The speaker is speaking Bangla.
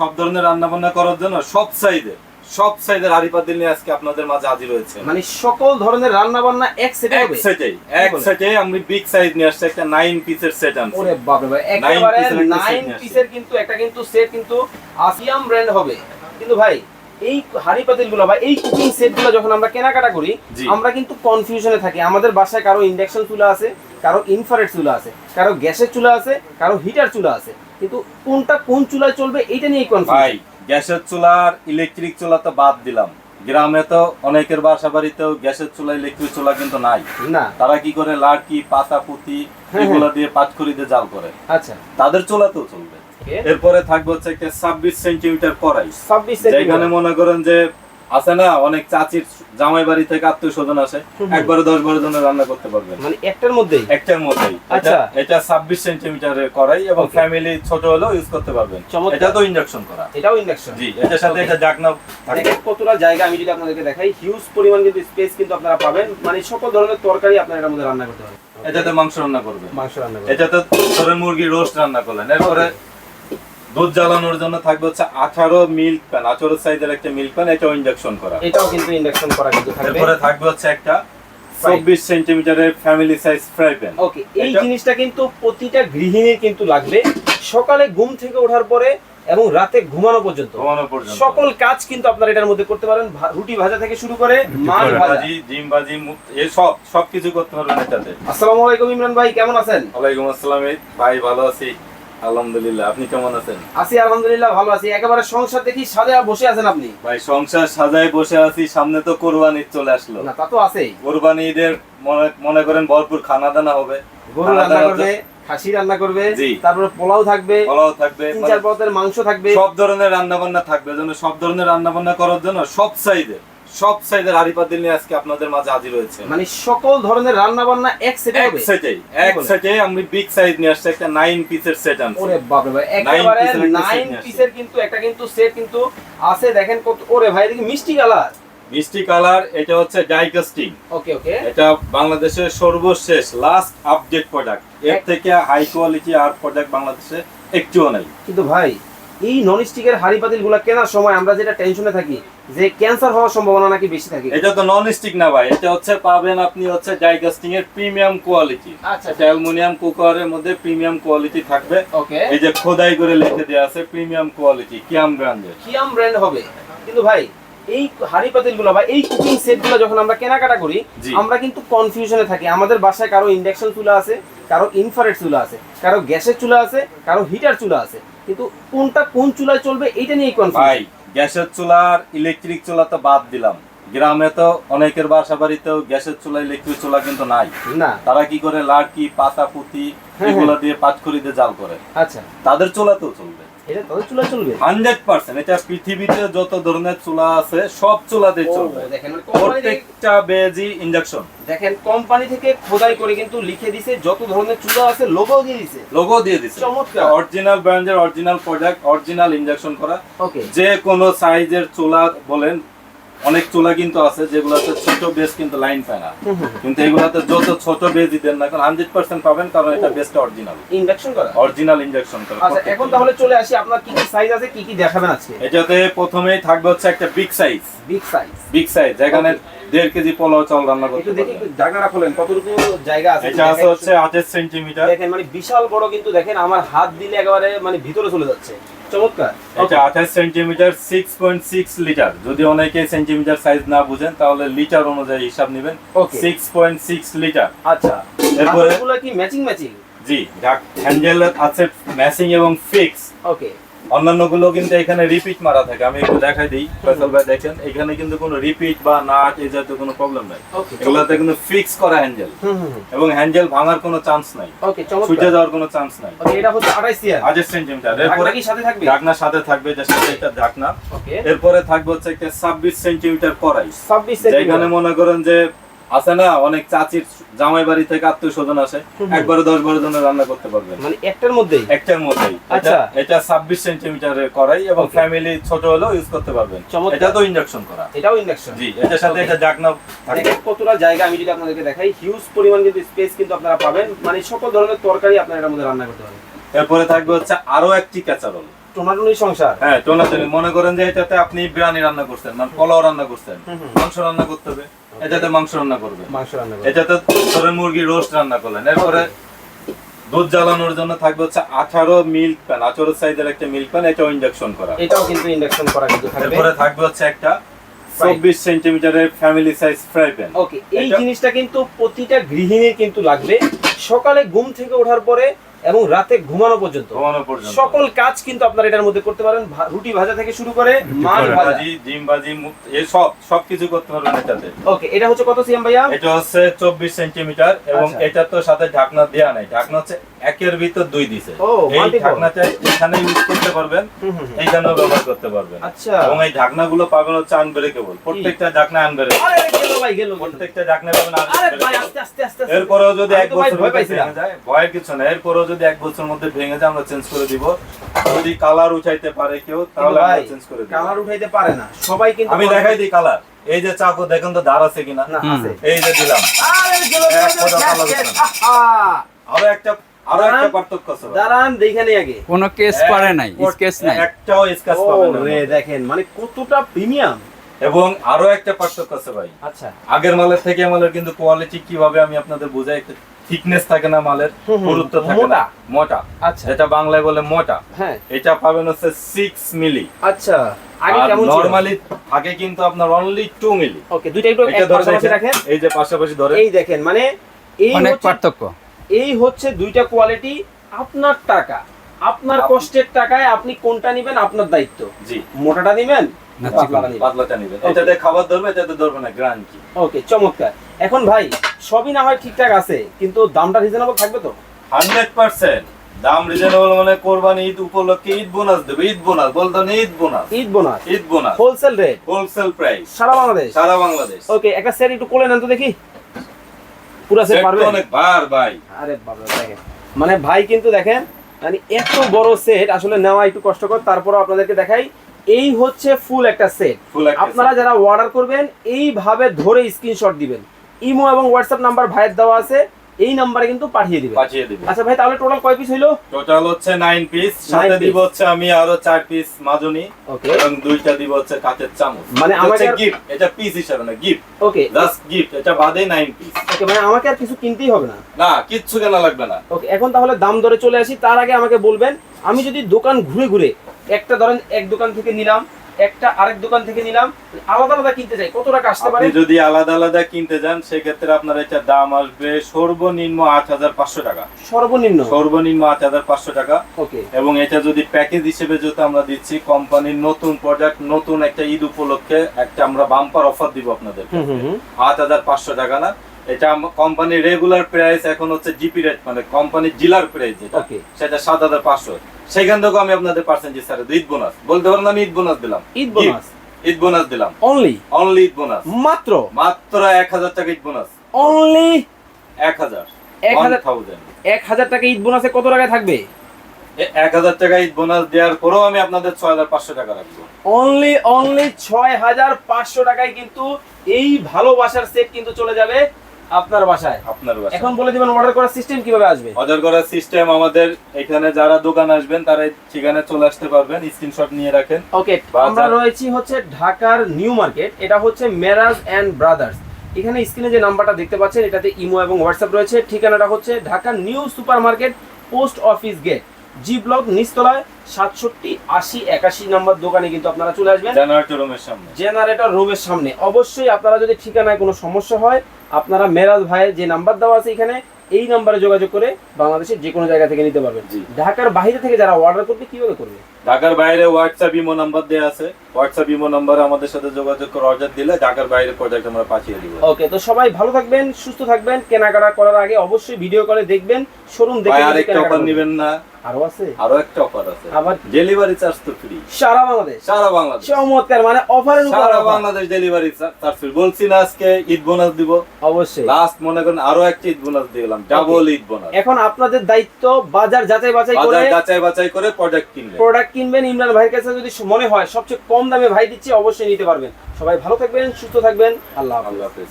সব ধরনের রান্না বান্না করার জন্য সব সাইজের সব সাইজের হাড়ি পাতিল নিয়ে আজকে আপনাদের মাঝে হাজির হয়েছে। মানে সকল ধরনের রান্না বান্না এক সেটে এক সেটেই এক সেটে আমি বিগ সাইজ নিয়ে আসছি একটা নাইন পিসের সেট আনছি। ওরে বাপরে ভাই একেবারে piece এর একটা set নাইন নিয়ে আসছে। পিসের কিন্তু একটা কিন্তু সেট কিন্তু আসিয়াম ব্র্যান্ড হবে। কিন্তু ভাই এই হাড়ি পাতিলগুলো বা এই কুকিং সেটগুলো যখন আমরা কেনাকাটা করি আমরা কিন্তু কনফিউশনে থাকি। আমাদের বাসায় কারও ইন্ডাকশন চুলা আছে কারও ইনফ্রারেড চুলা আছে কারও গ্যাসের চুলা আছে কারও হিটার চুলা আছে। কিন্তু কোনটা কোন চুলায় চলবে এটা নিয়ে কনফিউজ ভাই গ্যাসের চুলার ইলেকট্রিক চুলা তো বাদ দিলাম। গ্রামে তো অনেকের বাসা বাড়িতেও গ্যাসের চুলা ইলেকট্রিক চুলা কিন্তু নাই। না। তারা কি করে লাড়কি পাতা পুঁতি হ্যাঁ, এগুলো দিয়ে পাটখড়ি দিয়ে জাল করে। আচ্ছা। তাদের চুলা তো চলবে। এরপরে থাকবে হচ্ছে একটা ছাব্বিশ সেন্টিমিটার কড়াই। ছাব্বিশ যেখানে মনে করেন যে আছে না অনেক চাচির জামাই বাড়ি থেকে আত্মীয় স্বজন আসে একবারে দশ বারো জনের রান্না করতে পারবেন মানে একটার মধ্যেই? একটার মধ্যেই। আচ্ছা। এটা- ছাব্বিশ সেন্টিমিটারের কড়াই এবং ফ্যামিলি ছোট হলেও ইউজ করতে পারবেন। এটা তো ইন্ডাকশন করা। এটাও ইন্ডাকশন জি এটার সাথে এটা জাকনা থাকে কতটা জায়গা আমি যদি আপনাদেরকে দেখাই হিউজ পরিমাণ কিন্তু স্পেস কিন্তু আপনারা পাবেন। মানে সকল ধরনের তরকারি আপনারা এটার মধ্যে রান্না করতে পারবেন। এটাতে মাংস রান্না করবেন। মাংস রান্না এটাতে ধরেন মুরগি রোস্ট রান্না করলেন। এরপরে দুধ জ্বালানোর জন্য থাকবে হচ্ছে আঠারো মিল্ক প্যান আঠারো সাইজের একটা মিল্ক প্যান এটাও ইন্ডাকশন করা। এটাও কিন্তু ইন্ডাকশন করা কিন্তু থাকবে। এরপরে থাকবে হচ্ছে একটা চব্বিশ সেন্টিমিটারের family size fry pan okay এই জিনিসটা কিন্তু প্রতিটা গৃহিণীর কিন্তু লাগবে। সকালে ঘুম থেকে ওঠার পরে এবং রাতে ঘুমানো পর্যন্ত। সকল কাজ কিন্তু আপনারা এটার মধ্যে করতে পারেন। রুটি ভাজা থেকে শুরু করে মাছ ভাজা। ভাজি ডিম ভাজি মুখ- এ সব সবকিছু করতে পারবেন এটাতে। আসসালামু আলাইকুম ইমরান ভাই কেমন আছেন? ওয়ালাইকুম আসসালাম ভাই ভালো আছি। আলহামদুলিল্লাহ আপনি কেমন আছেন? আছি আলহামদুলিল্লাহ ভালো আছি। একেবারে সংসার দেখি সাজা বসে আছেন আপনি। ভাই সংসার সাজায় বসে আছি সামনে তো কোরবানি চলে আসলো। না তা তো আছেই। কোরবানি ঈদের মনে মনে করেন ভরপুর খানা দানা হবে। গরু রান্না করবে খাসি রান্না করবে। তারপরে পোলাও থাকবে পোলাও থাকবে তিন মানে চার পদের মাংস থাকবে। সব ধরনের রান্না বান্না থাকবে। যেন সব ধরনের রান্না বান্না করার জন্য সব সাইজের। সব সাইজের হাড়ি পাতিল নিয়ে আজকে আপনাদের মাঝে হাজির হয়েছে। মানে সকল ধরনের রান্না বান্না এক সেটে এক সেটেই এক সেটে আমি বিগ সাইজ নিয়ে আসছি একটা পিসের সেট আনছি। ওরে ভাই একেবারে পিসের কিন্তু একটা কিন্তু সেট কিন্তু আছে দেখেন কত ওরে ভাই দেখি মিষ্টি কালার। মিষ্টি কালার এটা হচ্ছে ডাইকাস্টিং ওকে ওকে। এটা বাংলাদেশের সর্বশেষ লাস্ট আপডেট প্রোডাক্টের থেকে হাই কোয়ালিটি আর প্রোডাক্ট বাংলাদেশে একটুও নাই। কিন্তু ভাই এই নন স্টিকের হাড়ি পাতিলগুলা কেনার সময় আমরা যেটা টেনশনে থাকি যে ক্যান্সার হওয়ার সম্ভাবনা নাকি বেশি থাকে। এটা তো নন স্টিক না ভাই এটা হচ্ছে পাবেন আপনি হচ্ছে ডাইকাস্টিং এর প্রিমিয়াম কোয়ালিটি আচ্ছা এটা অ্যালুমিনিয়াম কুকারের মধ্যে প্রিমিয়াম কোয়ালিটি থাকবে। ওকে। এই যে খোদাই করে লিখে দেওয়া আছে প্রিমিয়াম কোয়ালিটি কিয়াম ব্র্যান্ডের। কিয়াম ব্র্যান্ড হবে। কিন্তু ভাই এই হাড়ি পাতিলগুলো বা এই কুকিং সেটগুলো যখন আমরা কেনাকাটা করি আমরা কিন্তু কনফিউশনে থাকি। আমাদের বাসায় কারও ইন্ডাকশন চুলা আছে কারও ইনফ্রারেড চুলা আছে কারও গ্যাসের চুলা আছে কারও হিটার চুলা আছে। কিন্তু কোনটা কোন চুলায় চলবে এটা নিয়ে কনফিউজ ভাই গ্যাসের চুলার ইলেকট্রিক চুলা তো বাদ দিলাম। গ্রামে তো অনেকের বাসা বাড়িতেও গ্যাসের চুলা ইলেকট্রিক চুলা কিন্তু নাই। না। তারা কি করে লাড়কি পাতা পুঁতি হ্যাঁ, এগুলো দিয়ে পাটখড়ি দিয়ে জাল করে। আচ্ছা। তাদের চুলাতেও চলবে। এটা তাদের চুলা চলবে? হান্ড্রেড পার্সেন্ট এটা পৃথিবীতে যত ধরনের চুলা আছে সব চুলাতে চলবে। দেখেন কোম্পানি থেকে- প্রত্যেকটা বেজি ইন্ডাকশন দেখেন কোম্পানি থেকে খোদাই করে কিন্তু লিখে দিছে যত ধরনের চুলা আছে লোগো দিয়ে দিছে। লোগো দিয়ে দিচ্ছে চমৎকার। অরিজিনাল ব্র্যান্ডের অরিজিনাল প্রোডাক্ট অরিজিনাল ইন্ডাকশন করা। ওকে যে কোনো সাইজের চুলা বলেন অনেক চুলা কিন্তু আছে যেগুলোতে ছোট বেস কিন্তু লাইন পায় না কিন্তু এগুলাতে যত ছোট বেজই দেন না কারণ হান্ড্রেড পার্সেন্ট পাবেন কারণ এটা। বেস্ট অরিজিনাল ইন্ডাকশন করা? অরিজিনাল ইন্ডাকশন করা আচ্ছা এখন তাহলে চলে আসি আপনার কি কি সাইজ আছে কি কি দেখাবেন আজকে? এটাতে প্রথমেই থাকবে হচ্ছে একটা big size big size big size যেখানে দেড় কেজি পোলাও চাল রান্না করতে দেখি জায়গাটা খোলেন কতটুকু জায়গা আছে? এটা আছে হচ্ছে আঠাশ সেন্টিমিটার দেখেন মানে বিশাল বড় কিন্তু দেখেন আমার হাত দিলে একেবারে মানে ভিতরে চলে যাচ্ছে। চমৎকার। এটা আঠাশ centimetre six point six litre যদি অনেকে সেন্টিমিটার সাইজ না বুঝেন তাহলে লিটার অনুযায়ী হিসাব নেবেন। Okay. Six point six litre আচ্ছা। এরপরে- এরপরে কি ম্যাচিং ম্যাচিং জি হ্যান্ডেল আছে ম্যাচিং এবং ফিক্স ওকে অন্যান্যগুলো কিন্তু এখানে রিপিট মারা থাকে। আমি একটু দেখাই দিই ফয়সাল ভাই দেখেন এখানে কিন্তু কোনো রিপিট বা নাট এই জাতীয় কোনো প্রবলেম নাই। এগুলোতে কিন্তু ফিক্স করা হ্যান্ডেল। এবং হ্যান্ডেল ভাঙার কোনো চান্স নাই। ওকে ছুটে চমৎকার যাওয়ার কোনো চান্স নাই। ওকে এটা হচ্ছে 28 ইয়ার আঠাশ সেন্টিমিটার ঢাকনা এরপরে কি সাথে থাকবে? ঢাকনার সাথে থাকবে যে সাথে একটা ঢাকনা। ওকে এরপরে থাকবে হচ্ছে একটা ছাব্বিশ সেন্টিমিটার কড়াই 26 যেখানে সেন্টিমিটার মনে করেন যে আছে না অনেক চাচির জামাই বাড়ি থেকে আত্মীয় স্বজন আসে একবারে দশ বারো জনের রান্না করতে পারবেন মানে একটার মধ্যেই? একটার মধ্যেই। আচ্ছা। এটা- ছাব্বিশ কড়াই এবং ফ্যামিলি ছোট হলেও ইউজ করতে পারবেন। এটা তো ইন্ডাকশন করা। এটাও ইন্ডাকশন জি এটার সাথে এটা জাকনা থাকে কতটা জায়গা আমি যদি আপনাদেরকে দেখাই হিউজ পরিমাণ কিন্তু স্পেস কিন্তু আপনারা পাবেন। মানে সকল ধরনের তরকারি আপনারা এটার মধ্যে রান্না করতে পারবেন। এরপরে থাকবে হচ্ছে আরও একটি ক্যাচারোল টোনাটুনি সংসার? হ্যাঁ টোনাটুনি মনে করেন যে এটাতে আপনি বিরিয়ানি রান্না করছেন মানে পোলাও রান্না করছেন। মাংস রান্না করতে হবে। এটাতে মাংস রান্না করবে। মাংস রান্না করে। এটাতে ধরেন মুরগি রোস্ট রান্না করলেন। এরপরে দুধ জ্বালানোর জন্য থাকবে হচ্ছে আঠারো মিল্ক প্যান আঠারো সাইজের একটা মিল্ক প্যান এটাও ইন্ডাকশন করা। এটাও কিন্তু ইন্ডাকশন করা কিন্তু থাকবে। এরপরে থাকবে হচ্ছে একটা চব্বিশ সেন্টিমিটারের family size fry pan. Okay এই জিনিসটা কিন্তু প্রতিটা গৃহিণীর কিন্তু লাগবে। সকালে ঘুম থেকে ওঠার পরে এবং রাতে ঘুমানো পর্যন্ত। ঘুমানো পর্যন্ত। সকল কাজ কিন্তু আপনারা এটার মধ্যে করতে পারেন। রুটি ভাজা থেকে শুরু করে মাছ ভাজি। ডিম ভাজি মু- এ সব সবকিছু করতে পারবেন এটাতে। ওকে এটা হচ্ছে কত সিএম ভাইয়া? এটা হচ্ছে চব্বিশ সেন্টিমিটার এবং আচ্ছা। এটা তো সাথে ঢাকনা দেওয়া নাই। ঢাকনা হচ্ছে একের ভিতর দুই দিছে। ও, এই multiple। ঢাকনাটা এখানে ইউজ করতে পারবেন। এইখানেও ব্যবহার করতে পারবেন। আচ্ছা। এবং এই ঢাকনাগুলো পাবেন হচ্ছে আনব্রেকেবল প্রত্যেকটা ঢাকনা আনব্রেকেবল আরে গেল ভাই গেল গেল। প্রত্যেকটা ঢাকনা পাবেন আরে ভাই আস্তে আস্তে আস্তে। এরপরেও যদি এক বছর ভয় পাইছিলাম। ভয়ের কিছু না এরপরেও যদি এক বছরের মধ্যে ভেঙে যায় আমরা চেঞ্জ করে দিব। যদি কালার উঠাইতে পারে কেউ তাহলে আমরা চেঞ্জ করে দিব। কালার উঠাইতে পারে না। সবাই কিন্তু আমি দেখাই দিই। কালার এই যে চাকু দেখেন তো ধার আছে কিনা? না আছে। এই যে দিলাম। আরে একটা আরও একটা পার্থক্য আছে দাঁড়ান আগে। কোনো কেস করে নাই নাই। একটাও স্কেচ ও পাবেন না। রে দেখেন মানে কতটা প্রিমিয়াম এবং আরও একটা পার্থক্য আছে ভাই। আচ্ছা। আগের মালের থেকে মালের কিন্তু কোয়ালিটি কীভাবে আমি আপনাদের বোঝাই একটা থিকনেস থাকে না মালের। পুরুত্ব থাকে না। মোটা। আচ্ছা। এটা বাংলায় বলে মোটা। হ্যাঁ। এটা পাবেন হচ্ছে সিক্স মিলি আচ্ছা। আগে আর কেমন ছিল? নরমালি থাকে কিন্তু আপনার অনলি টু মিলি ওকে দুইটা একটু এটা এক ধরে পাশাপাশি দেখেন, রাখেন। এই যে পাশাপাশি ধরে। এই দেখেন মানে এই অনেক পার্থক্য। এই হচ্ছে দুইটা কোয়ালিটি আপনার টাকা। আপনার কষ্টের টাকায় আপনি কোনটা নেবেন? আপনার দায়িত্ব। জি। মোটাটা নেবেন? পাতলাটা নেবেন। নিবেন। এটাতে খাবার ধরবে এটাতে ধরবে না গ্রান্ড কি ওকে চমৎকার। এখন ভাই সবই না হয় ঠিকঠাক আছে কিন্তু দামটা রিজনেবল থাকবে তো? Hundred percent. দাম রিজনেবল মানে কোরবানি ঈদ উপলক্ষে ঈদ বোনাস দেবে ঈদ বোনাস বলতো না Eid bonus? Eid bonus. Eid bonus. Wholesale rate wholesale price সারা বাংলাদেশ? সারা বাংলাদেশ। ওকে একটা সেট একটু কোলে নেন তো দেখি। পুরো সেট অনেক বার ভাই। আরে বাবা দেখেন। মানে ভাই কিন্তু দেখেন মানে এত বড় সেট আসলে নেওয়া একটু কষ্টকর। তারপরও আপনাদেরকে দেখাই এই হচ্ছে ফুল একটা সেট আপনারা যারা অর্ডার করবেন এইভাবে ধরে স্ক্রিনশট দিবেন। ইমো এবং হোয়াটসঅ্যাপ নাম্বার ভাইয়ের দেওয়া আছে। এই নাম্বারে কিন্তু পাঠিয়ে দিবেন। পাঠিয়ে দিবে আচ্ছা ভাই তাহলে টোটাল কয় পিস হইল? টোটাল হচ্ছে নাইন পিস সাথে দিব হচ্ছে আমি আরও চার পিস মাজনি। ওকে এবং দুইটা দিব হচ্ছে কাঁচের চামচ। মানে আমাকে গিফট এটা পিস হিসাবে না গিফট ওকে জাস্ট গিফট এটা বাদে নাইন পিস ওকে মানে আমাকে আর কিছু কিনতেই হবে না? না কিচ্ছু কেনা লাগবে না। ওকে এখন তাহলে দাম দরে চলে আসি। তার আগে আমাকে বলবেন আমি যদি দোকান ঘুরে ঘুরে একটা ধরেন এক দোকান থেকে নিলাম একটা আরেক দোকান থেকে নিলাম আলাদা আলাদা কিনতে চাই কত টাকা আসতে পারে? যদি আলাদা আলাদা কিনতে যান সেক্ষেত্রে আপনার এটা দাম আসবে সর্বনিম্ন আট হাজার পাঁচশো টাকা। সর্বনিম্ন? সর্বনিম্ন আট হাজার পাঁচশো টাকা। ওকে। এবং এটা যদি প্যাকেজ হিসেবে যদি আমরা দিচ্ছি কোম্পানির নতুন প্রোডাক্ট নতুন একটা ঈদ উপলক্ষে একটা আমরা বাম্পার অফার দিব আপনাদের আট হাজার পাঁচশো টাকা না? এটা কোম্পানির রেগুলার প্রাইস এখন হচ্ছে জিপি রেট মানে কোম্পানির ডিলার প্রাইস যেটা সেটা সাত হাজার পাঁচশো। সেখান থেকে আমি আপনাদের পার্সেন্টেজ স্যার ঈদ বোনাস বলতে পারেন আমি ঈদ বোনাস দিলাম। ঈদ বোনাস ঈদ বোনাস দিলাম। অনলি অনলি ঈদ বোনাস মাত্র? মাত্র এক হাজার টাকা ঈদ বোনাস অনলি এক হাজার। এক হাজার টাকা ঈদ বোনাসে কত টাকায় থাকবে? এক হাজার টাকা ঈদ বোনাস দেওয়ার পরেও আমি আপনাদের ছয় হাজার পাঁচশো টাকা রাখব। অনলি অনলি ছয় হাজার পাঁচশো টাকায় কিন্তু এই ভালোবাসার সেট কিন্তু চলে যাবে আপনার বাসায়? আপনার বাসায়। এখন বলে দিবেন অর্ডার করার সিস্টেম কীভাবে আসবে? অর্ডার করার সিস্টেম আমাদের এখানে যারা দোকান আসবেন তারা এই ঠিকানায় চলে আসতে পারবেন স্ক্রিনশট নিয়ে রাখেন। ওকে আমরা রয়েছি হচ্ছে ঢাকার নিউ মার্কেট এটা হচ্ছে মেরাজ অ্যান্ড ব্রাদার্স এখানে স্ক্রিনে যে নাম্বারটা দেখতে পাচ্ছেন এটাতে ইমো এবং হোয়াটসঅ্যাপ রয়েছে। ঠিকানাটা হচ্ছে ঢাকার new super market post office gate G block নিচতলায় সাতষট্টি আশি একাশি নাম্বার দোকানে কিন্তু আপনারা চলে আসবেন। জেনারেটর রুমের সামনে। জেনারেটর রুমের সামনে। অবশ্যই আপনারা যদি ঠিকানায় কোনো সমস্যা হয় আপনারা মেরাজ ভাইয়ের যে নাম্বার দেওয়া আছে এখানে এই নাম্বারে যোগাযোগ করে বাংলাদেশের যে কোনো জায়গা থেকে নিতে পারবেন। ঢাকার বাইরে থেকে যারা অর্ডার করবে কীভাবে করবে? ঢাকার বাইরে হোয়াটসঅ্যাপ ইমো নাম্বার দেওয়া আছে। হোয়াটসঅ্যাপ ইমো নাম্বারে আমাদের সাথে যোগাযোগ করে অর্ডার দিলে ঢাকার বাইরে প্রোডাক্ট আমরা পাঠিয়ে দিব। ওকে তো সবাই ভালো থাকবেন সুস্থ থাকবেন। কেনাকাটা করার আগে অবশ্যই ভিডিও করে দেখবেন শোরুম দেখে আর একটা অফার নেবেন না। আরও আছে? আরও একটা অফার আছে। আবার ডেলিভারি চার্জ তো ফ্রি সারা বাংলাদেশ। সারা বাংলাদেশ। চমৎকার মানে অফারের উপর সারা বাংলাদেশ ডেলিভারি চার্জ ফ্রি বলছি না আজকে ঈদ বোনাস দিব। অবশ্যই। লাস্ট মনে করেন আরও একটা ঈদ বোনাস দিলাম ডাবল ঈদ বোনাস এখন আপনাদের দায়িত্ব বাজার যাচাই বাছাই করে বাজার যাচাই বাছাই করে প্রোডাক্ট কিনবেন। প্রোডাক্ট কিনবেন। ইমরান ভাইয়ের কাছে যদি মনে হয় সবচেয়ে কম দামে ভাই দিচ্ছি অবশ্যই নিতে পারবেন। সবাই ভালো থাকবেন সুস্থ থাকবেন। আল্লাহ আল্লাহ হাফেজ।